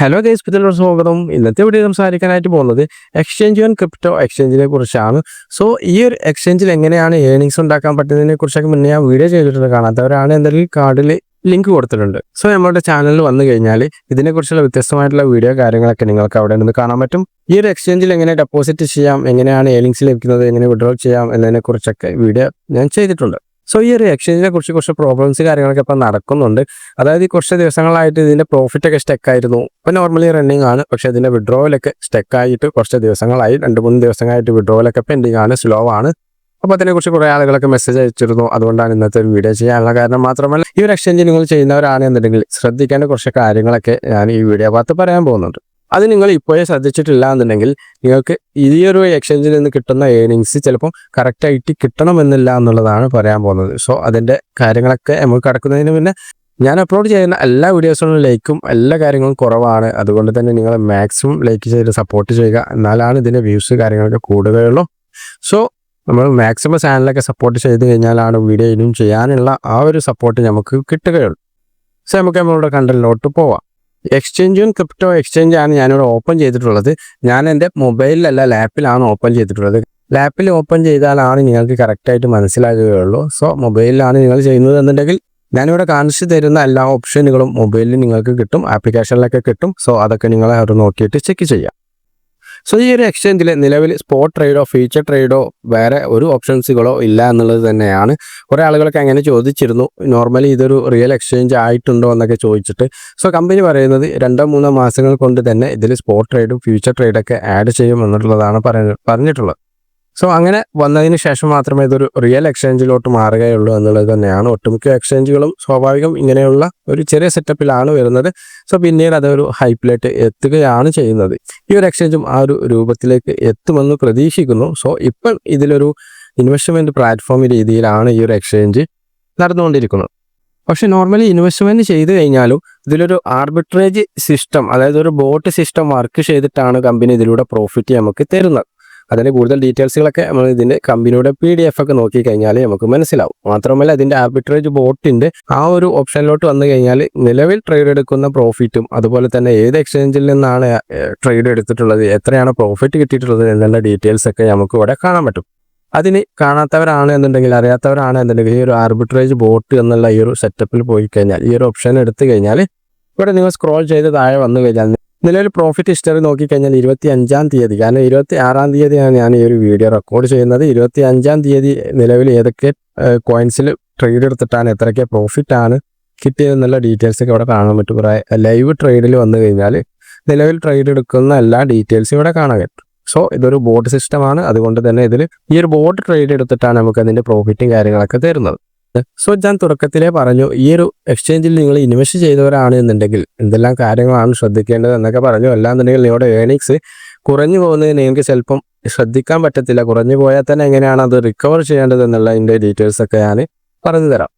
Hello guys പുതിയ സ്വാഗതം. ഇന്നത്തെ വീഡിയോ സംസാരിക്കാനായിട്ട് പോകുന്നത് എക്സ്ചേഞ്ച് ആൻഡ് ക്രിപ്റ്റോ എക്സ്ചേഞ്ചിനെ കുറിച്ചാണ്. സോ ഈ ഒരു എക്സ്ചേഞ്ചിൽ എങ്ങനെയാണ് ഏണിങ്സ് ഉണ്ടാക്കാൻ പറ്റുന്നതിനെ കുറിച്ചൊക്കെ മുന്നേ ഞാൻ വീഡിയോ ചെയ്തിട്ടുണ്ട് കാണാത്തവരാണ്. എന്തെങ്കിലും കാർഡിൽ ലിങ്ക് കൊടുത്തിട്ടുണ്ട്. സോ നമ്മുടെ ചാനലിൽ വന്നു കഴിഞ്ഞാൽ ഇതിനെക്കുറിച്ചുള്ള വ്യത്യസ്തമായിട്ടുള്ള വീഡിയോ കാര്യങ്ങളൊക്കെ നിങ്ങൾക്ക് അവിടെ നിന്ന് കാണാൻ പറ്റും. ഈ ഒരു എക്സ്ചേഞ്ചിൽ എങ്ങനെ ഡെപ്പോസിറ്റ് ചെയ്യാം എങ്ങനെയാണ് ഏണിങ്സ് ലഭിക്കുന്നത് എങ്ങനെ വിഡ്രോ ചെയ്യാം എന്നതിനെക്കുറിച്ചൊക്കെ വീഡിയോ ഞാൻ ചെയ്തിട്ടുണ്ട്. സോ ഈ ഒരു എക്സ്ചേഞ്ചിനെ കുറിച്ച് കുറച്ച് പ്രോബ്ലംസ് കാര്യങ്ങളൊക്കെ ഇപ്പം നടക്കുന്നുണ്ട്. അതായത് ഈ കുറച്ച് ദിവസങ്ങളായിട്ട് ഇതിന്റെ പ്രോഫിറ്റൊക്കെ സ്റ്റെക്കായിരുന്നു ഇപ്പം നോർമലി റണ്ണിങ് ആണ്. പക്ഷെ ഇതിന്റെ വിഡ്രോവലൊക്കെ സ്റ്റെക്കായിട്ട് കുറച്ച് ദിവസങ്ങളായി. രണ്ട് മൂന്ന് ദിവസങ്ങളായിട്ട് വിഡ്രോവലൊക്കെ പെൻഡിങ് ആണ്. സ്ലോ ആണ്. അപ്പോൾ അതിനെക്കുറിച്ച് കുറേ ആളുകളൊക്കെ മെസ്സേജ് അയച്ചിരുന്നു. അതുകൊണ്ടാണ് ഇന്നത്തെ ഒരു വീഡിയോ ചെയ്യാനുള്ള കാരണം മാത്രമല്ല ഈ ഒരു എക്സ്ചേഞ്ച് നിങ്ങൾ ചെയ്യുന്നവരാണെന്നുണ്ടെങ്കിൽ ശ്രദ്ധിക്കേണ്ട കുറച്ച് കാര്യങ്ങളൊക്കെ ഞാൻ ഈ വീഡിയോ ഭാഗത്ത് പറയാൻ പോകുന്നുണ്ട്. അത് നിങ്ങൾ ഇപ്പോഴേ ശ്രദ്ധിച്ചിട്ടില്ല എന്നുണ്ടെങ്കിൽ നിങ്ങൾക്ക് ഈ ഒരു എക്സ്ചേഞ്ചിൽ നിന്ന് കിട്ടുന്ന ഏണിങ്സ് ചിലപ്പോൾ കറക്റ്റായിട്ട് കിട്ടണമെന്നില്ല എന്നുള്ളതാണ് പറയാൻ പോകുന്നത്. സോ അതിന്റെ കാര്യങ്ങളൊക്കെ നമുക്ക് കടക്കുന്നതിന് പിന്നെ ഞാൻ അപ്ലോഡ് ചെയ്യുന്ന എല്ലാ വീഡിയോസിനും ലൈക്കും എല്ലാ കാര്യങ്ങളും കുറവാണ്. അതുകൊണ്ട് തന്നെ നിങ്ങൾ മാക്സിമം ലൈക്ക് ചെയ്ത് സപ്പോർട്ട് ചെയ്യുക. എന്നാലാണ് ഇതിന്റെ വ്യൂസ് കാര്യങ്ങളൊക്കെ കൂടുകയുള്ളൂ. സോ നമ്മൾ മാക്സിമം ചാനലൊക്കെ സപ്പോർട്ട് ചെയ്ത് കഴിഞ്ഞാലാണ് വീഡിയോ ഇനിയും ചെയ്യാനുള്ള ആ ഒരു സപ്പോർട്ട് നമുക്ക് കിട്ടുകയുള്ളൂ. സോ നമുക്ക് നമ്മളുടെ കണ്ടലിലോട്ട് പോവാം. എക്സ്ചേഞ്ചും ക്രിപ്റ്റോ എക്സ്ചേഞ്ചാണ് ഞാനിവിടെ ഓപ്പൺ ചെയ്തിട്ടുള്ളത്. ഞാൻ എന്റെ മൊബൈലിലല്ല ലാപ്പിലാണ് ഓപ്പൺ ചെയ്തിട്ടുള്ളത്. ലാപ്പിൽ ഓപ്പൺ ചെയ്താലാണ് നിങ്ങൾക്ക് കറക്റ്റായിട്ട് മനസ്സിലാകുകയുള്ളൂ. സോ മൊബൈലിലാണ് നിങ്ങൾ ചെയ്യുന്നത് എന്നുണ്ടെങ്കിൽ ഞാനിവിടെ കാണിച്ചു തരുന്ന എല്ലാ ഓപ്ഷനുകളും മൊബൈലിൽ നിങ്ങൾക്ക് കിട്ടും ആപ്ലിക്കേഷനിലൊക്കെ കിട്ടും. സോ അതൊക്കെ നിങ്ങൾ അവിടെ നോക്കിയിട്ട് ചെക്ക് ചെയ്യാം. സോ ഈ ഒരു എക്സ്ചേഞ്ചിൽ നിലവിൽ സ്പോട്ട് ട്രേഡോ ഫ്യൂച്ചർ ട്രേഡോ വേറെ ഒരു ഓപ്ഷൻസുകളോ ഇല്ല എന്നുള്ളത് തന്നെയാണ്. കുറേ ആളുകളൊക്കെ അങ്ങനെ ചോദിച്ചിരുന്നു. നോർമലി ഇതൊരു റിയൽ എക്സ്ചേഞ്ച് ആയിട്ടുണ്ടോ എന്നൊക്കെ ചോദിച്ചിട്ട്. സോ കമ്പനി പറയുന്നത് രണ്ടോ മൂന്നോ മാസങ്ങൾ കൊണ്ട് തന്നെ ഇതിൽ സ്പോട്ട് ട്രേഡും ഫ്യൂച്ചർ ട്രേഡൊക്കെ ആഡ് ചെയ്യും എന്നുള്ളതാണ് പറഞ്ഞിട്ടുള്ളത്. സോ അങ്ങനെ വന്നതിന് ശേഷം മാത്രമേ ഇതൊരു റിയൽ എക്സ്ചേഞ്ചിലോട്ട് മാറുകയുള്ളൂ എന്നുള്ളത് തന്നെയാണ്. ഒട്ടുമിക്ക എക്സ്ചേഞ്ചുകളും സ്വാഭാവികം ഇങ്ങനെയുള്ള ഒരു ചെറിയ സെറ്റപ്പിലാണ് വരുന്നത്. സോ പിന്നീട് അതൊരു ഹൈപ്പിലേക്ക് എത്തുകയാണ് ചെയ്യുന്നത്. ഈ ഒരു എക്സ്ചേഞ്ചും ആ ഒരു രൂപത്തിലേക്ക് എത്തുമെന്ന് പ്രതീക്ഷിക്കുന്നു. സോ ഇപ്പം ഇതിലൊരു ഇൻവെസ്റ്റ്മെന്റ് പ്ലാറ്റ്ഫോം രീതിയിലാണ് ഈ ഒരു എക്സ്ചേഞ്ച് നടന്നുകൊണ്ടിരിക്കുന്നത്. പക്ഷെ നോർമലി ഇൻവെസ്റ്റ്മെന്റ് ചെയ്തു കഴിഞ്ഞാലും ഇതിലൊരു ആർബിട്രേജ് സിസ്റ്റം അതായത് ഒരു ബോട്ട് സിസ്റ്റം വർക്ക് ചെയ്തിട്ടാണ് കമ്പനി ഇതിലൂടെ പ്രോഫിറ്റ് നമുക്ക് തരുന്നത്. അതിന്റെ കൂടുതൽ ഡീറ്റെയിൽസുകളൊക്കെ നമ്മൾ ഇതിന്റെ കമ്പനിയുടെ പി ഡി എഫ് ഒക്കെ നോക്കി കഴിഞ്ഞാൽ നമുക്ക് മനസ്സിലാവും. മാത്രമല്ല ഇതിന്റെ ആർബിട്രേജ് ബോട്ടിന്റെ ആ ഒരു ഓപ്ഷനിലോട്ട് വന്നു കഴിഞ്ഞാൽ നിലവിൽ ട്രേഡ് എടുക്കുന്ന പ്രോഫിറ്റും അതുപോലെ തന്നെ ഏത് എക്സ്ചേഞ്ചിൽ നിന്നാണ് ട്രേഡ് എടുത്തിട്ടുള്ളത് എത്രയാണ് പ്രോഫിറ്റ് കിട്ടിയിട്ടുള്ളത് എന്നുള്ള ഡീറ്റെയിൽസ് ഒക്കെ നമുക്ക് ഇവിടെ കാണാൻ പറ്റും. അതിന് കാണാത്തവരാണ് എന്നുണ്ടെങ്കിൽ അറിയാത്തവരാണ് എന്നുണ്ടെങ്കിൽ ഈ ഒരു ആർബിട്രേജ് ബോട്ട് എന്നുള്ള ഈ ഒരു സെറ്റപ്പിൽ പോയി കഴിഞ്ഞാൽ ഈ ഒരു ഓപ്ഷൻ എടുത്തു കഴിഞ്ഞാൽ ഇവിടെ നിങ്ങൾ സ്ക്രോൾ ചെയ്ത് താഴെ വന്നു കഴിഞ്ഞാൽ നിലവിൽ പ്രോഫിറ്റ് ഹിസ്റ്ററി നോക്കിക്കഴിഞ്ഞാൽ ഇരുപത്തി അഞ്ചാം തീയതി. കാരണം ഇരുപത്തി ആറാം തീയതിയാണ് ഞാൻ ഈ ഒരു വീഡിയോ റെക്കോർഡ് ചെയ്യുന്നത്. ഇരുപത്തി അഞ്ചാം തീയതി നിലവിൽ ഏതൊക്കെ കോയിൻസിൽ ട്രേഡ് എടുത്തിട്ടാണ് എത്രയൊക്കെ പ്രോഫിറ്റ് ആണ് കിട്ടിയതെന്നുള്ള ഡീറ്റെയിൽസ് ഒക്കെ ഇവിടെ കാണാൻ പറ്റും. ലൈവ് ട്രേഡിൽ വന്നു കഴിഞ്ഞാൽ നിലവിൽ ട്രേഡ് എടുക്കുന്ന എല്ലാ ഡീറ്റെയിൽസും ഇവിടെ കാണാൻ പറ്റും. സോ ഇതൊരു ബോട്ട് സിസ്റ്റമാണ് അതുകൊണ്ട് തന്നെ ഇതിൽ ഈ ഒരു ബോട്ട് ട്രേഡ് എടുത്തിട്ടാണ് നമുക്ക് അതിന്റെ പ്രോഫിറ്റും കാര്യങ്ങളൊക്കെ തരുന്നത്. സോ ഞാൻ തുടക്കത്തിലേ പറഞ്ഞു ഈ ഒരു എക്സ്ചേഞ്ചിൽ നിങ്ങൾ ഇൻവെസ്റ്റ് ചെയ്തവരാണ് എന്നുണ്ടെങ്കിൽ എന്തെല്ലാം കാര്യങ്ങളാണ് ശ്രദ്ധിക്കേണ്ടത് എന്നൊക്കെ പറഞ്ഞു. അല്ലാന്നുണ്ടെങ്കിൽ നിങ്ങളുടെ ഏണിങ്സ് കുറഞ്ഞു പോകുന്നത് നിങ്ങൾക്ക് ചിലപ്പം ശ്രദ്ധിക്കാൻ പറ്റത്തില്ല. കുറഞ്ഞു പോയാൽ തന്നെ എങ്ങനെയാണ് അത് റിക്കവർ ചെയ്യേണ്ടത് എന്നുള്ള ഇതിന്റെ ഡീറ്റെയിൽസ് ഒക്കെ ഞാൻ പറഞ്ഞു തരാം.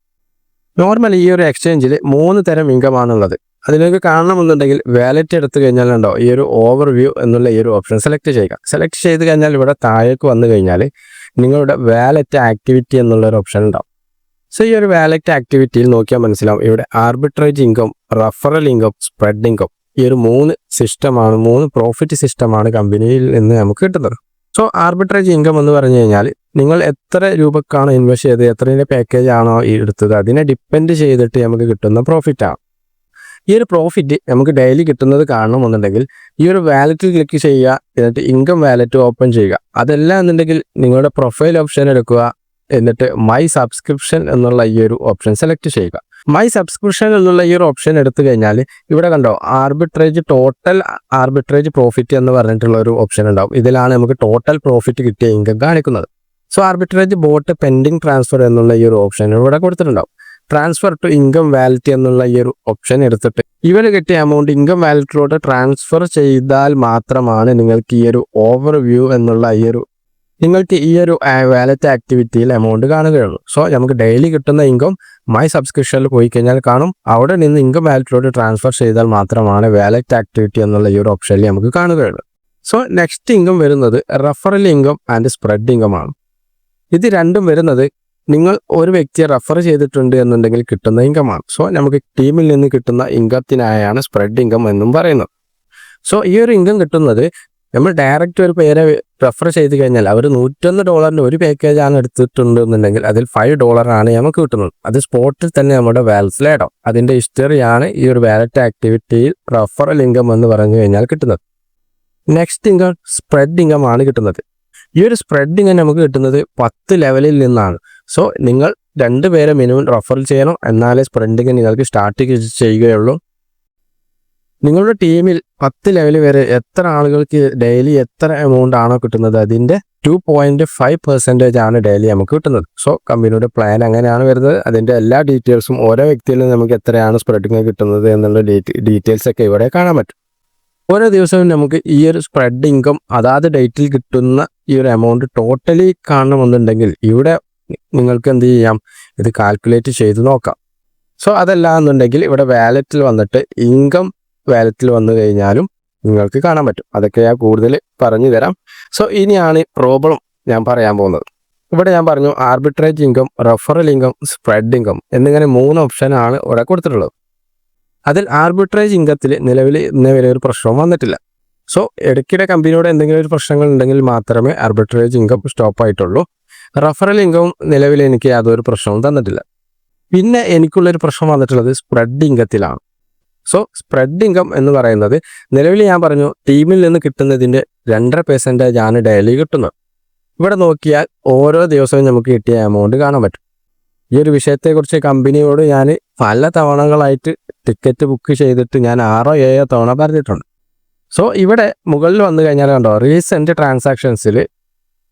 നോർമലി ഈ ഒരു എക്സ്ചേഞ്ചിൽ മൂന്ന് തരം ഇൻകം ആണുള്ളത്. അതിലേക്ക് കാണണമെന്നുണ്ടെങ്കിൽ വാലറ്റ് എടുത്തു കഴിഞ്ഞാലുണ്ടോ ഈ ഒരു ഓവർ വ്യൂ എന്നുള്ള ഈ ഒരു ഓപ്ഷൻ സെലക്ട് ചെയ്യുക. സെലക്ട് ചെയ്ത് കഴിഞ്ഞാൽ ഇവിടെ താഴേക്ക് വന്നു കഴിഞ്ഞാൽ നിങ്ങളുടെ വാലറ്റ് ആക്ടിവിറ്റി എന്നുള്ള ഒരു ഓപ്ഷൻ ഉണ്ടാവും. സോ ഈ ഒരു വാലറ്റ് ആക്ടിവിറ്റിയിൽ നോക്കിയാൽ മനസ്സിലാവും. ഇവിടെ arbitrage income referral income spread income ഈ ഒരു മൂന്ന് സിസ്റ്റമാണ് മൂന്ന് പ്രോഫിറ്റ് സിസ്റ്റമാണ് കമ്പനിയിൽ നിന്ന് നമുക്ക് കിട്ടുന്നത്. സോ ആർബിട്രേജ് ഇൻകം എന്ന് പറഞ്ഞു കഴിഞ്ഞാൽ നിങ്ങൾ എത്ര രൂപക്കാണ് ഇൻവെസ്റ്റ് ചെയ്തത് എത്രയുടെ പാക്കേജ് ആണോ എടുത്തത് അതിനെ ഡിപ്പെൻഡ് ചെയ്തിട്ട് നമുക്ക് കിട്ടുന്ന പ്രോഫിറ്റ് ആണ് ഈ ഒരു പ്രോഫിറ്റ് നമുക്ക് ഡെയിലി കിട്ടുന്നത് കാണണമെന്നുണ്ടെങ്കിൽ ഈ ഒരു വാലറ്റിൽ ക്ലിക്ക് ചെയ്യുക എന്നിട്ട് ഇൻകം വാലറ്റ് ഓപ്പൺ ചെയ്യുക. അതെല്ലാം എന്നുണ്ടെങ്കിൽ നിങ്ങളുടെ പ്രൊഫൈൽ ഓപ്ഷൻ എടുക്കുക എന്നിട്ട് മൈ സബ്സ്ക്രിപ്ഷൻ എന്നുള്ള ഈ ഒരു ഓപ്ഷൻ സെലക്ട് ചെയ്യുക. മൈ സബ്സ്ക്രിപ്ഷൻ എന്നുള്ള ഈ ഒരു ഓപ്ഷൻ എടുത്തു കഴിഞ്ഞാൽ ഇവിടെ കണ്ടോ ആർബിട്രേജ് ടോട്ടൽ ആർബിട്രേജ് പ്രോഫിറ്റ് എന്ന് പറഞ്ഞിട്ടുള്ള ഒരു ഓപ്ഷൻ ഉണ്ടാവും. ഇതിലാണ് നമുക്ക് ടോട്ടൽ പ്രോഫിറ്റ് കിട്ടിയ ഇൻകം കാണിക്കുന്നത്. So arbitrage bot pending transfer എന്നുള്ള ഈ ഒരു ഓപ്ഷൻ ഇവിടെ കൊടുത്തിട്ടുണ്ടാവും. ട്രാൻസ്ഫർ ടു ഇൻകം വാലിറ്റി എന്നുള്ള ഈ ഒരു ഓപ്ഷൻ എടുത്തിട്ട് ഇവർ കിട്ടിയ എമൗണ്ട് ഇൻകം വാലിറ്റിലോട്ട് ട്രാൻസ്ഫർ ചെയ്താൽ മാത്രമാണ് നിങ്ങൾക്ക് ഈ ഒരു ഓവർ വ്യൂ എന്നുള്ള ഈ ഒരു നിങ്ങൾക്ക് ഈ ഒരു വാലറ്റ് ആക്ടിവിറ്റിയിൽ എമൗണ്ട് കാണുകയുള്ളൂ. സോ നമുക്ക് ഡെയിലി കിട്ടുന്ന ഇൻകം മൈ സബ്സ്ക്രിപ്ഷനിൽ പോയി കഴിഞ്ഞാൽ കാണും. അവിടെ നിന്ന് ഇൻകം വാലറ്റിലോട്ട് ട്രാൻസ്ഫർ ചെയ്താൽ മാത്രമാണ് വാലറ്റ് ആക്ടിവിറ്റി എന്നുള്ള ഈ ഒരു ഓപ്ഷനിൽ നമുക്ക് കാണുകയുള്ളൂ. സോ നെക്സ്റ്റ് ഇൻകം വരുന്നത് referral income and spread income ആണ്. ഇത് രണ്ടും വരുന്നത് നിങ്ങൾ ഒരു വ്യക്തിയെ റഫർ ചെയ്തിട്ടുണ്ട് എന്നുണ്ടെങ്കിൽ കിട്ടുന്ന ഇൻകം ആണ്. സോ നമുക്ക് ടീമിൽ നിന്ന് കിട്ടുന്ന ഇൻകത്തിനായാണ് സ്പ്രെഡ് ഇൻകം എന്നും പറയുന്നത്. സോ ഈ ഒരു ഇൻകം കിട്ടുന്നത് നമ്മൾ ഡയറക്റ്റ് ഒരു പേരെ റെഫർ ചെയ്ത് കഴിഞ്ഞാൽ അവർ നൂറ്റൊന്ന് ഡോളറിന്റെ ഒരു പാക്കേജ് ആണ് എടുത്തിട്ടുണ്ട് എടുത്തിട്ടുണ്ടെന്നുണ്ടെങ്കിൽ അതിൽ ഫൈവ് ഡോളറാണ് നമുക്ക് കിട്ടുന്നത്. അത് സ്പോട്ടിൽ തന്നെ നമ്മുടെ വാലറ്റിലേടോ അതിന്റെ ഹിസ്റ്ററിയാണ് ഈ ഒരു വാലറ്റ് ആക്ടിവിറ്റിയിൽ റെഫറൽ ഇൻകം എന്ന് പറഞ്ഞു കഴിഞ്ഞാൽ കിട്ടുന്നത്. നെക്സ്റ്റ് ഇൻകം സ്പ്രെഡ് ഇൻകം ആണ് കിട്ടുന്നത്. ഈ ഒരു സ്പ്രെഡ് ഇങ്ങനെ നമുക്ക് കിട്ടുന്നത് പത്ത് ലെവലിൽ നിന്നാണ്. സോ നിങ്ങൾ രണ്ട് പേരെ മിനിമം റെഫർ ചെയ്യണം. എന്നാലേ സ്പ്രെഡിങ് നിങ്ങൾക്ക് സ്റ്റാർട്ട് ചെയ്യുകയുള്ളൂ. നിങ്ങളുടെ ടീമിൽ പത്ത് ലെവൽ വരെ എത്ര ആളുകൾക്ക് ഡെയിലി എത്ര എമൗണ്ട് ആണോ കിട്ടുന്നത് അതിന്റെ ടു പോയിന്റ് ഫൈവ് പെർസെന്റേജ് ആണ് ഡെയിലി നമുക്ക് കിട്ടുന്നത്. സോ കമ്പനിയുടെ പ്ലാൻ അങ്ങനെയാണ് വരുന്നത്. അതിന്റെ എല്ലാ ഡീറ്റെയിൽസും ഓരോ വ്യക്തിയിലും നമുക്ക് എത്രയാണ് സ്പ്രെഡിങ് കിട്ടുന്നത് എന്നുള്ള ഡീറ്റെയിൽസ് ഒക്കെ ഇവിടെ കാണാൻ പറ്റും. ഓരോ ദിവസവും നമുക്ക് ഈ ഒരു സ്പ്രെഡ് ഇൻകം അതാത് ഡേറ്റിൽ കിട്ടുന്ന ഈ ഒരു എമൗണ്ട് ടോട്ടലി കാണണമെന്നുണ്ടെങ്കിൽ ഇവിടെ നിങ്ങൾക്ക് എന്ത് ചെയ്യാം? ഇത് കാൽക്കുലേറ്റ് ചെയ്ത് നോക്കാം. സോ അതല്ല എന്നുണ്ടെങ്കിൽ ഇവിടെ വാലറ്റിൽ വന്നിട്ട് ഇൻകം വാലറ്റിൽ വന്നു കഴിഞ്ഞാലും നിങ്ങൾക്ക് കാണാൻ പറ്റും. അതൊക്കെ ഞാൻ കൂടുതൽ പറഞ്ഞു തരാം. സോ ഇനിയാണ് പ്രോബ്ലം ഞാൻ പറയാൻ പോകുന്നത്. ഇവിടെ ഞാൻ പറഞ്ഞു arbitrage income referral income spread income എന്നിങ്ങനെ മൂന്ന് ഓപ്ഷനാണ് ഇവിടെ കൊടുത്തിട്ടുള്ളത്. അതിൽ ആർബിട്രേജ് ഇൻകത്തിൽ നിലവിൽ ഇന്ന് ഒരു പ്രശ്നവും വന്നിട്ടില്ല. സോ ഇടയ്ക്കിടെ കമ്പനിയോട് എന്തെങ്കിലും ഒരു പ്രശ്നങ്ങൾ ഉണ്ടെങ്കിൽ മാത്രമേ ആർബിട്രേജ് ഇൻകം സ്റ്റോപ്പ് ആയിട്ടുള്ളൂ. റഫറൽ ഇൻകം നിലവിൽ എനിക്ക് യാതൊരു പ്രശ്നവും തന്നിട്ടില്ല. പിന്നെ എനിക്കുള്ളൊരു പ്രശ്നം വന്നിട്ടുള്ളത് സ്പ്രെഡ് ഇൻകത്തിലാണ് സോ സ്പ്രെഡ് ഇൻകം എന്ന് പറയുന്നത് നിലവിൽ ഞാൻ പറഞ്ഞു ടീമിൽ നിന്ന് കിട്ടുന്നതിന്റെ രണ്ടര പെർസെന്റേജ് ആണ് ഡെയിലി കിട്ടുന്നത്. ഇവിടെ നോക്കിയാൽ ഓരോ ദിവസവും നമുക്ക് കിട്ടിയ എമൗണ്ട് കാണാൻ പറ്റും. ഈ ഒരു വിഷയത്തെക്കുറിച്ച് കമ്പനിയോട് ഞാൻ പല തവണകളായിട്ട് ടിക്കറ്റ് ബുക്ക് ചെയ്തിട്ട് ഞാൻ ആറോ ഏഴോ തവണ പറഞ്ഞിട്ടുണ്ട്. സോ ഇവിടെ മുകളിൽ വന്നു കഴിഞ്ഞാൽ കണ്ടോ റീസെന്റ് ട്രാൻസാക്ഷൻസിൽ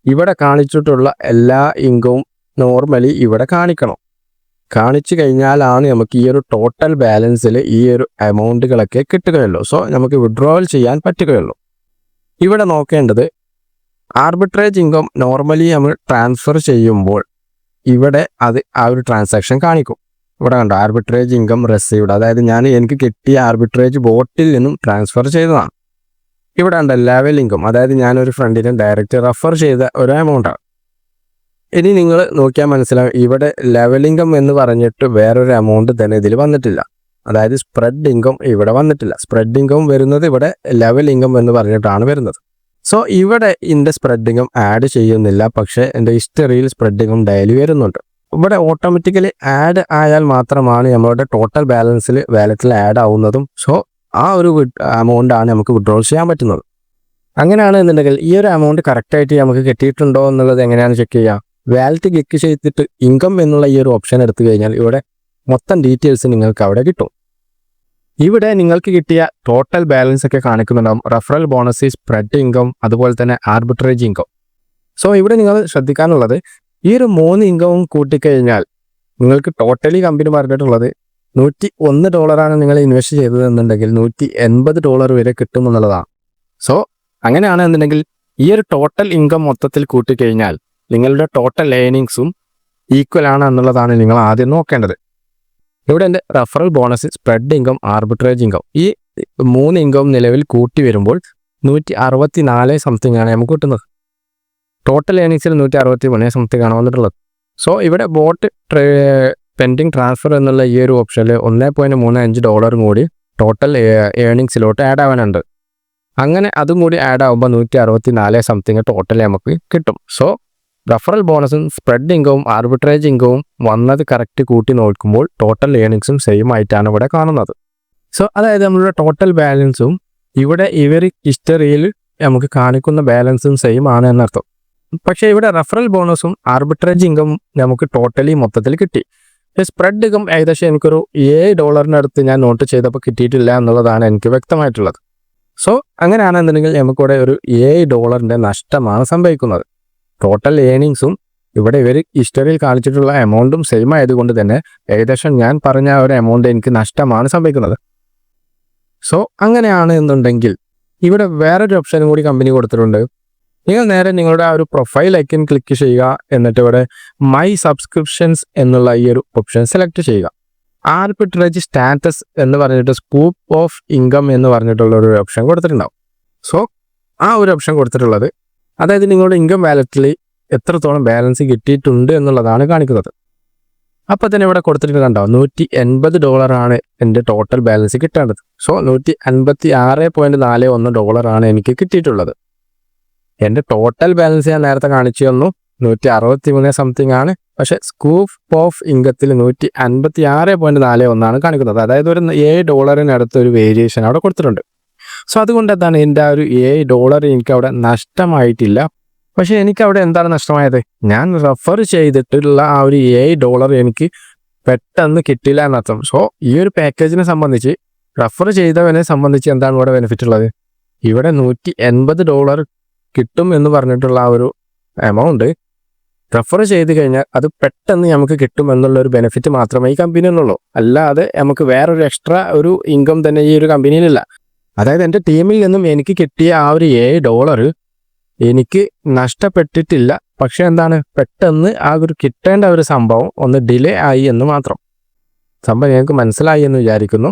ഇവിടെ കാണിച്ചിട്ടുള്ള എല്ലാ ഇൻകവും നോർമലി ഇവിടെ കാണിക്കണം. കാണിച്ചു കഴിഞ്ഞാലാണ് നമുക്ക് ഈ ഒരു ടോട്ടൽ ബാലൻസിൽ ഈ ഒരു എമൗണ്ടുകളൊക്കെ കിട്ടുകയുള്ളൂ. സോ നമുക്ക് വിഡ്രോവൽ ചെയ്യാൻ പറ്റുകയുള്ളൂ. ഇവിടെ നോക്കേണ്ടത് ആർബിട്രേജ് ഇൻകം നോർമലി നമ്മൾ ട്രാൻസ്ഫർ ചെയ്യുമ്പോൾ ഇവിടെ അത് ആ ഒരു ട്രാൻസാക്ഷൻ കാണിക്കും. ഇവിടെ കണ്ടോ ആർബിട്രേജ് ഇൻകം റെസീവ്ഡ് അതായത് ഞാൻ എനിക്ക് കിട്ടിയ ആർബിട്രേജ് ബോട്ടിൽ നിന്നും ട്രാൻസ്ഫർ ചെയ്തതാണ്. ഇവിടെ ഉണ്ട് ലെവൽ ഇൻകം അതായത് ഞാനൊരു ഫ്രണ്ടിനെ ഡയറക്റ്റ് റെഫർ ചെയ്ത ഒരു എമൗണ്ടാണ് ഇനി നിങ്ങൾ നോക്കിയാൽ മനസ്സിലാവും ഇവിടെ ലെവൽ ഇൻകം എന്ന് പറഞ്ഞിട്ട് വേറൊരു എമൗണ്ട് തന്നെ ഇതിൽ വന്നിട്ടില്ല. അതായത് സ്പ്രെഡ് ഇൻകം ഇവിടെ വന്നിട്ടില്ല. സ്പ്രെഡ് ഇൻകം വരുന്നത് ഇവിടെ ലെവൽ ഇൻകം എന്ന് പറഞ്ഞിട്ടാണ് വരുന്നത്. സോ ഇവിടെ എന്റെ സ്പ്രെഡ് ഇൻകം ആഡ് ചെയ്യുന്നില്ല. പക്ഷേ എന്റെ ഹിസ്റ്ററിയിൽ സ്പ്രെഡ് ഇൻകം ഡെയിലി വരുന്നുണ്ട്. ഇവിടെ ഓട്ടോമാറ്റിക്കലി ആഡ് ആയാൽ മാത്രമാണ് നമ്മളുടെ ടോട്ടൽ ബാലൻസിൽ വാലറ്റിൽ ആഡ് ആവുന്നതും. സോ ആ ഒരു എമൗണ്ട് ആണ് നമുക്ക് വിഡ്രോൾ ചെയ്യാൻ പറ്റുന്നത്. അങ്ങനെയാണ് എന്നുണ്ടെങ്കിൽ ഈ ഒരു എമൗണ്ട് കറക്റ്റായിട്ട് നമുക്ക് കിട്ടിയിട്ടുണ്ടോ എന്നുള്ളത് എങ്ങനെയാണ് ചെക്ക് ചെയ്യുക വാലറ്റ് ക്ലിക്ക് ചെയ്തിട്ട് ഇൻകം എന്നുള്ള ഈ ഒരു ഓപ്ഷൻ എടുത്തു കഴിഞ്ഞാൽ ഇവിടെ മൊത്തം ഡീറ്റെയിൽസ് നിങ്ങൾക്ക് അവിടെ കിട്ടും. ഇവിടെ നിങ്ങൾക്ക് കിട്ടിയ ടോട്ടൽ ബാലൻസ് ഒക്കെ കാണിക്കുന്നുണ്ടാവും. റഫറൽ ബോണസ് സ്പ്രെഡ് ഇൻകം അതുപോലെ തന്നെ ആർബിട്രേജ് ഇൻകം സോ ഇവിടെ നിങ്ങൾ ശ്രദ്ധിക്കാനുള്ളത് ഈ ഒരു മൂന്ന് ഇൻകവും കൂട്ടിക്കഴിഞ്ഞാൽ നിങ്ങൾക്ക് ടോട്ടലി കമ്പനി പറഞ്ഞിട്ടുള്ളത് നൂറ്റി ഒന്ന് ഡോളറാണ് നിങ്ങൾ ഇൻവെസ്റ്റ് ചെയ്തതെന്നുണ്ടെങ്കിൽ നൂറ്റി എൺപത് ഡോളർ വരെ കിട്ടുമെന്നുള്ളതാണ്. സോ അങ്ങനെയാണെന്നുണ്ടെങ്കിൽ ഈ ഒരു ടോട്ടൽ ഇൻകം മൊത്തത്തിൽ കൂട്ടിക്കഴിഞ്ഞാൽ നിങ്ങളുടെ ടോട്ടൽ ലേണിങ്സും ഈക്വൽ ആണ് എന്നുള്ളതാണ് നിങ്ങൾ ആദ്യം നോക്കേണ്ടത്. ഇവിടെ എന്റെ referral bonus spread income arbitrage income ഈ മൂന്ന് ഇൻകം നിലവിൽ കൂട്ടി വരുമ്പോൾ നൂറ്റി അറുപത്തി നാല് സംതിങ് ആണ് നമുക്ക് കിട്ടുന്നത്. ടോട്ടൽ ഏണിങ്സിൽ നൂറ്റി അറുപത്തി മൂന്ന് സംതിങ് ആണ് വന്നിട്ടുള്ളത്. സോ ഇവിടെ ബോട്ട് പെൻഡിങ് ട്രാൻസ്ഫർ എന്നുള്ള ഈ ഒരു ഓപ്ഷനിൽ ഒന്നേ പോയിന്റ് മൂന്ന് അഞ്ച് ഡോളറും കൂടി ടോട്ടൽ ഏണിങ്സിലോട്ട് ആഡ് ആവാനുണ്ട്. അങ്ങനെ അതും കൂടി ആഡ് ആവുമ്പോൾ നൂറ്റി അറുപത്തി നാല് സംതിങ് ടോട്ടൽ നമുക്ക് കിട്ടും. സോ റഫറൽ ബോണസും സ്പ്രെഡ് ഇൻകവും ആർബിട്രേജ് ഇൻകവും വന്നത് കറക്റ്റ് കൂട്ടി നോക്കുമ്പോൾ ടോട്ടൽ ഏണിങ്സും സെയിം ആയിട്ടാണ് ഇവിടെ കാണുന്നത്. സോ അതായത് നമ്മളുടെ ടോട്ടൽ ബാലൻസും ഇവിടെ ഇവർ ഹിസ്റ്ററിയിൽ നമുക്ക് കാണിക്കുന്ന ബാലൻസും സെയിം ആണ് എന്നർത്ഥം. പക്ഷേ ഇവിടെ റഫറൽ ബോണസും ആർബിട്രേജ് ഇൻകം നമുക്ക് ടോട്ടലി മൊത്തത്തിൽ കിട്ടി. സ്പ്രെഡ് ഇൻകം ഏകദേശം എനിക്കൊരു ഏഴ് ഡോളറിനടുത്ത് ഞാൻ നോട്ട് ചെയ്തപ്പോൾ കിട്ടിയിട്ടില്ല എന്നുള്ളതാണ് എനിക്ക് വ്യക്തമായിട്ടുള്ളത്. സോ അങ്ങനെയാണെന്നുണ്ടെങ്കിൽ നമുക്കിവിടെ ഒരു ഏഴ് ഡോളറിന്റെ നഷ്ടമാണ് സംഭവിക്കുന്നത്. ടോട്ടൽ ഏണിങ്സും ഇവിടെ ഇവർ ഹിസ്റ്ററിയിൽ കാണിച്ചിട്ടുള്ള എമൗണ്ടും സെയിം ആയതുകൊണ്ട് തന്നെ ഏകദേശം ഞാൻ പറഞ്ഞ ഒരു എമൗണ്ട് എനിക്ക് നഷ്ടമാണ് സംഭവിക്കുന്നത്. സോ അങ്ങനെയാണ് എന്നുണ്ടെങ്കിൽ ഇവിടെ വേറൊരു ഓപ്ഷനും കൂടി കമ്പനി കൊടുത്തിട്ടുണ്ട്. നിങ്ങൾ നേരെ നിങ്ങളുടെ ആ ഒരു പ്രൊഫൈൽ ഐക്കൻ ക്ലിക്ക് ചെയ്യുക. എന്നിട്ട് ഇവിടെ മൈ സബ്സ്ക്രിപ്ഷൻസ് എന്നുള്ള ഈ ഒരു ഓപ്ഷൻ സെലക്ട് ചെയ്യുക. ആർബിട്രേജ് സ്റ്റാറ്റസ് എന്ന് പറഞ്ഞിട്ട് സ്കൂപ്പ് ഓഫ് ഇൻകം എന്ന് പറഞ്ഞിട്ടുള്ള ഒരു ഓപ്ഷൻ കൊടുത്തിട്ടുണ്ടാവും. സോ ആ ഒരു ഓപ്ഷൻ കൊടുത്തിട്ടുള്ളത് അതായത് നിങ്ങളുടെ ഇൻകം വാലറ്റിൽ എത്രത്തോളം ബാലൻസ് കിട്ടിയിട്ടുണ്ട് എന്നുള്ളതാണ് കാണിക്കുന്നത്. അപ്പോൾ തന്നെ ഇവിടെ കൊടുത്തിട്ട് കണ്ടോ നൂറ്റി എൺപത് ഡോളറാണ് എന്റെ ടോട്ടൽ ബാലൻസ് കിട്ടേണ്ടത്. സോ നൂറ്റി അൻപത്തി ആറ് പോയിന്റ് നാല് ഒന്ന് ഡോളറാണ് എനിക്ക് കിട്ടിയിട്ടുള്ളത്. എന്റെ ടോട്ടൽ ബാലൻസ് ഞാൻ നേരത്തെ കാണിച്ചു തന്നു നൂറ്റി അറുപത്തി മൂന്ന് സംതിങ് ആണ്. പക്ഷെ സ്കൂഫ് ഓഫ് ഇൻകത്തിൽ നൂറ്റി അൻപത്തി ആറ് പോയിന്റ് നാല് ഒന്നാണ് കാണിക്കുന്നത്. അതായത് ഒരു ഏഴ് ഡോളറിനടുത്ത് ഒരു വേരിയേഷൻ അവിടെ കൊടുത്തിട്ടുണ്ട്. സോ അതുകൊണ്ട് എന്താണ് എന്റെ ആ ഒരു ഏഴ് ഡോളർ എനിക്ക് അവിടെ നഷ്ടമായിട്ടില്ല. പക്ഷെ എനിക്ക് അവിടെ എന്താണ് നഷ്ടമായത്? ഞാൻ റെഫർ ചെയ്തിട്ടുള്ള ആ ഒരു ഏഴ് ഡോളർ എനിക്ക് പെട്ടെന്ന് കിട്ടില്ല എന്നർത്ഥം. സോ ഈ ഒരു പാക്കേജിനെ സംബന്ധിച്ച് റെഫർ ചെയ്തവനെ സംബന്ധിച്ച് എന്താണ് ഇവിടെ ബെനിഫിറ്റ് ഉള്ളത്? ഇവിടെ നൂറ്റി എൺപത് ഡോളർ കിട്ടും എന്ന് പറഞ്ഞിട്ടുള്ള ആ ഒരു എമൗണ്ട് റെഫർ ചെയ്ത് കഴിഞ്ഞാൽ അത് പെട്ടെന്ന് നമുക്ക് കിട്ടും എന്നുള്ള ഒരു ബെനിഫിറ്റ് മാത്രമേ ഈ കമ്പനിയിലുള്ളൂ അല്ലാതെ നമുക്ക് വേറൊരു എക്സ്ട്രാ ഒരു ഇൻകം തന്നെ ഈ ഒരു കമ്പനിയിലില്ല അതായത് എന്റെ ടീമിൽ നിന്നും എനിക്ക് കിട്ടിയ ആ ഒരു ഏഴ് ഡോളർ എനിക്ക് നഷ്ടപ്പെട്ടിട്ടില്ല. പക്ഷെ എന്താണ്? പെട്ടെന്ന് ആ ഒരു കിട്ടേണ്ട ഒരു സംഭവം ഒന്ന് ഡിലേ ആയി എന്ന് മാത്രം. സംഭവം ഞങ്ങൾക്ക് മനസ്സിലായി എന്ന് വിചാരിക്കുന്നു.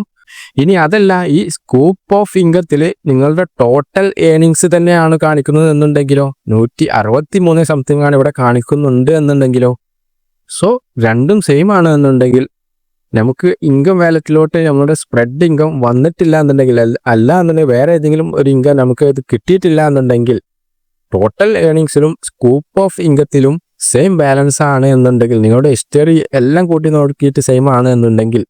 ഇനി അതല്ല ഈ സ്കൂപ്പ് ഓഫ് ഇൻകത്തിൽ നിങ്ങളുടെ ടോട്ടൽ ഏണിങ്സ് തന്നെയാണ് കാണിക്കുന്നത് എന്നുണ്ടെങ്കിലോ? നൂറ്റി അറുപത്തി മൂന്ന് സംതിങ് ആണ് ഇവിടെ കാണിക്കുന്നുണ്ട് എന്നുണ്ടെങ്കിലോ? സോ രണ്ടും സെയിം ആണ് എന്നുണ്ടെങ്കിൽ നമുക്ക് ഇൻകം വാലറ്റിലോട്ട് നമ്മുടെ സ്പ്രെഡ് ഇൻകം വന്നിട്ടില്ല എന്നുണ്ടെങ്കിൽ അല്ല- എന്നുണ്ടെങ്കിൽ വേറെ ഏതെങ്കിലും ഒരു ഇൻകം നമുക്ക് ഇത് കിട്ടിയിട്ടില്ല എന്നുണ്ടെങ്കിൽ ടോട്ടൽ ഏണിങ്സിലും സ്കൂപ്പ് ഓഫ് ഇൻകത്തിലും സെയിം ബാലൻസ് ആണ് എന്നുണ്ടെങ്കിൽ നിങ്ങളുടെ ഹിസ്റ്ററി എല്ലാം കൂട്ടി നോക്കിയിട്ട് സെയിം ആണ് എന്നുണ്ടെങ്കിൽ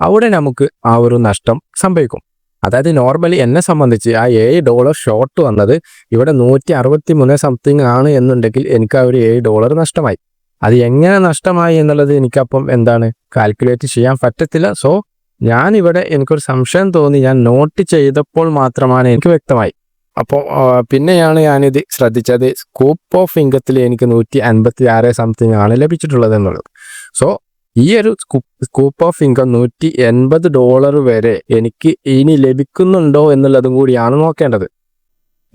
അവിടെ നമുക്ക് ആ ഒരു നഷ്ടം സംഭവിക്കും. അതായത് നോർമലി എന്നെ സംബന്ധിച്ച് ആ ഏഴ് ഡോളർ ഷോർട്ട് വന്നത് ഇവിടെ നൂറ്റി അറുപത്തി മൂന്ന് സംതിങ് ആണ് എന്നുണ്ടെങ്കിൽ എനിക്ക് ആ ഒരു ഏഴ് ഡോളർ നഷ്ടമായി. അത് എങ്ങനെ നഷ്ടമായി എന്നുള്ളത് എനിക്കപ്പം എന്താണ് കാൽക്കുലേറ്റ് ചെയ്യാൻ പറ്റത്തില്ല. സോ ഞാൻ ഇവിടെ എനിക്കൊരു സംശയം തോന്നി. ഞാൻ നോട്ട് ചെയ്തപ്പോൾ മാത്രമാണ് എനിക്ക് വ്യക്തമായി. അപ്പോൾ പിന്നെയാണ് ഞാനിത് ശ്രദ്ധിച്ചത്. സ്കൂപ്പ് ഓഫ് ഇൻകത്തിൽ എനിക്ക് നൂറ്റി അൻപത്തി ആറ് സംതിങ് ആണ് ലഭിച്ചിട്ടുള്ളത് എന്നുള്ളത്. സോ ഈ ഒരു സ്കൂപ്പ് ഓഫ് ഇൻകം നൂറ്റി എൺപത് ഡോളർ വരെ എനിക്ക് ഇനി ലഭിക്കുന്നുണ്ടോ എന്നുള്ളതും കൂടിയാണ് നോക്കേണ്ടത്.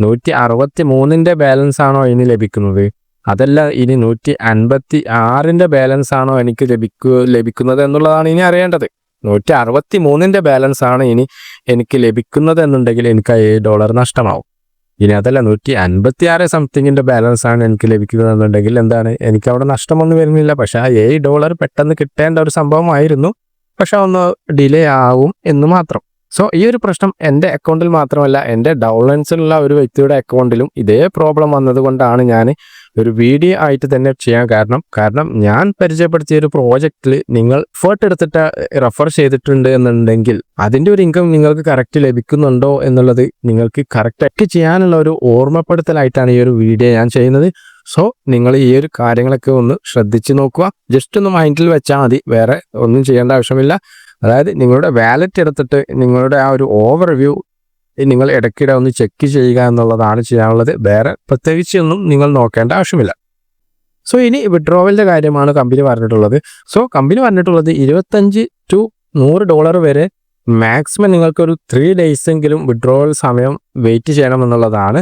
നൂറ്റി അറുപത്തി മൂന്നിന്റെ ബാലൻസ് ആണോ ഇനി ലഭിക്കുന്നത്? അതല്ല ഇനി നൂറ്റി അൻപത്തി ആറിന്റെ ബാലൻസ് ആണോ എനിക്ക് ലഭിക്കു ലഭിക്കുന്നത് എന്നുള്ളതാണ് ഇനി അറിയേണ്ടത്. നൂറ്റി അറുപത്തി മൂന്നിന്റെ ബാലൻസ് ആണ് ഇനി എനിക്ക് ലഭിക്കുന്നത് എന്നുണ്ടെങ്കിൽ എനിക്ക് ഏഴ് ഡോളർ നഷ്ടമാവും. ഇനി അതല്ല നൂറ്റി അൻപത്തി ആറ് സംതിങ്ങിന്റെ ബാലൻസ് ആണ് എനിക്ക് ലഭിക്കുന്നത് എന്നുണ്ടെങ്കിൽ എന്താണ്? എനിക്ക് അവിടെ നഷ്ടമൊന്നും വരുന്നില്ല. പക്ഷെ ആ ഏഴ് ഡോളർ പെട്ടെന്ന് കിട്ടേണ്ട ഒരു സംഭവമായിരുന്നു. പക്ഷെ ഒന്ന് ഡിലേ ആവും എന്ന് മാത്രം. സോ ഈ ഒരു പ്രശ്നം എന്റെ അക്കൗണ്ടിൽ മാത്രമല്ല എന്റെ ഡൗൺലൈൻസിലുള്ള ഒരു വ്യക്തിയുടെ അക്കൗണ്ടിലും ഇതേ പ്രോബ്ലം വന്നതുകൊണ്ടാണ് ഞാൻ ഒരു വീഡിയോ ആയിട്ട് തന്നെ ചെയ്യാൻ കാരണം. കാരണം ഞാൻ പരിചയപ്പെടുത്തിയ ഒരു പ്രോജക്റ്റിൽ നിങ്ങൾ എഫേർട്ട് എടുത്തിട്ട് റെഫർ ചെയ്തിട്ടുണ്ട് എന്നുണ്ടെങ്കിൽ അതിന്റെ ഒരു ഇൻകം നിങ്ങൾക്ക് കറക്റ്റ് ലഭിക്കുന്നുണ്ടോ എന്നുള്ളത് നിങ്ങൾക്ക് കറക്റ്റ് ചെയ്യാനുള്ള ഒരു ഓർമ്മപ്പെടുത്തലായിട്ടാണ് ഈ ഒരു വീഡിയോ ഞാൻ ചെയ്യുന്നത്. സോ നിങ്ങൾ ഈ ഒരു കാര്യങ്ങളൊക്കെ ഒന്ന് ശ്രദ്ധിച്ചു നോക്കുക. ജസ്റ്റ് ഒന്ന് മൈൻഡിൽ വെച്ചാൽ മതി. വേറെ ഒന്നും ചെയ്യേണ്ട ആവശ്യമില്ല. അതായത് നിങ്ങളുടെ വാലറ്റ് എടുത്തിട്ട് നിങ്ങളുടെ ആ ഒരു ഓവർവ്യൂ നിങ്ങൾ ഇടയ്ക്കിടെ ഒന്ന് ചെക്ക് ചെയ്യുക എന്നുള്ളതാണ് ചെയ്യാനുള്ളത്. വേറെ പ്രത്യേകിച്ച് ഒന്നും നിങ്ങൾ നോക്കേണ്ട ആവശ്യമില്ല. സോ ഇനി വിഡ്രോവലിന്റെ കാര്യമാണ് കമ്പനി പറഞ്ഞിട്ടുള്ളത്. സോ കമ്പനി പറഞ്ഞിട്ടുള്ളത് ഇരുപത്തഞ്ച് ടു നൂറ് ഡോളർ വരെ മാക്സിമം നിങ്ങൾക്ക് ഒരു ത്രീ ഡേയ്സ് എങ്കിലും വിഡ്രോവൽ സമയം വെയിറ്റ് ചെയ്യണം എന്നുള്ളതാണ്.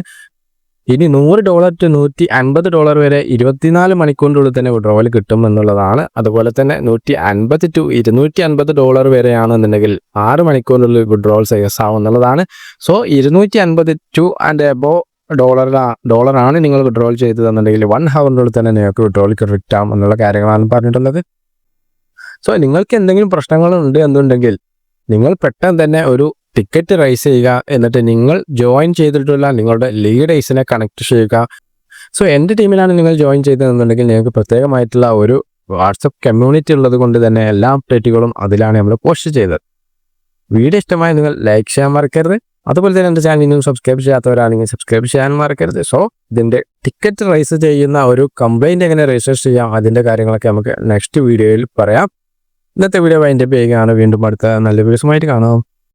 ഇനി നൂറ് ഡോളർ ടു നൂറ്റി അൻപത് ഡോളർ വരെ ഇരുപത്തിനാല് മണിക്കൂറിനുള്ളിൽ തന്നെ വിഡ്രോവൽ കിട്ടും എന്നുള്ളതാണ് അതുപോലെ തന്നെ നൂറ്റി അൻപത് ടു ഇരുന്നൂറ്റി അൻപത് ഡോളർ വരെയാണെന്നുണ്ടെങ്കിൽ ആറ് മണിക്കൂറിനുള്ളിൽ വിഡ്രോവൽ സക്സസ് ആവും എന്നുള്ളതാണ് സോ ഇരുന്നൂറ്റി അൻപത് ടു ആൻഡ് എബോ ഡോളറാ ഡോളറാണ് നിങ്ങൾ വിഡ്രോവൽ ചെയ്തതെന്നുണ്ടെങ്കിൽ വൺ ഹവറിനുള്ളിൽ തന്നെ നിങ്ങൾക്ക് വിഡ്രോൾ ക്രെഡിറ്റ് ആവും എന്നുള്ള കാര്യങ്ങളാണ് പറഞ്ഞിട്ടുള്ളത്. സോ നിങ്ങൾക്ക് എന്തെങ്കിലും പ്രശ്നങ്ങളുണ്ട് എന്നുണ്ടെങ്കിൽ നിങ്ങൾ പെട്ടെന്ന് തന്നെ ഒരു ടിക്കറ്റ് റൈസ് ചെയ്യുക എന്നിട്ട് നിങ്ങൾ ജോയിൻ ചെയ്തിട്ടുള്ള നിങ്ങളുടെ ലീഡേഴ്സിനെ കണക്ട് ചെയ്യുക. സോ എന്റെ ടീമിലാണ് നിങ്ങൾ ജോയിൻ ചെയ്തതെന്നുണ്ടെങ്കിൽ നിങ്ങൾക്ക് പ്രത്യേകമായിട്ടുള്ള ഒരു വാട്സപ്പ് കമ്മ്യൂണിറ്റി ഉള്ളത് കൊണ്ട് തന്നെ എല്ലാ അപ്ഡേറ്റുകളും അതിലാണ് നമ്മൾ പോസ്റ്റ് ചെയ്തത്. വീഡിയോ ഇഷ്ടമായി നിങ്ങൾ ലൈക്ക് ചെയ്യാൻ മറക്കരുത്. അതുപോലെ തന്നെ എന്റെ ചാനൽ ഇനിയും സബ്സ്ക്രൈബ് ചെയ്യാത്തവരാണെങ്കിൽ സബ്സ്ക്രൈബ് ചെയ്യാൻ മറക്കരുത്. സോ ഇതിന്റെ ടിക്കറ്റ് റൈസ് ചെയ്യുന്ന ഒരു കംപ്ലൈന്റ് എങ്ങനെ രജിസ്റ്റർ ചെയ്യാം അതിന്റെ കാര്യങ്ങളൊക്കെ നമുക്ക് നെക്സ്റ്റ് വീഡിയോയിൽ പറയാം. ഇന്നത്തെ വീഡിയോ വൈൻഡപ്പ് ചെയ്യുകയാണ്. വീണ്ടും അടുത്ത നല്ല വീഡിയോസുമായിട്ട് കാണാം.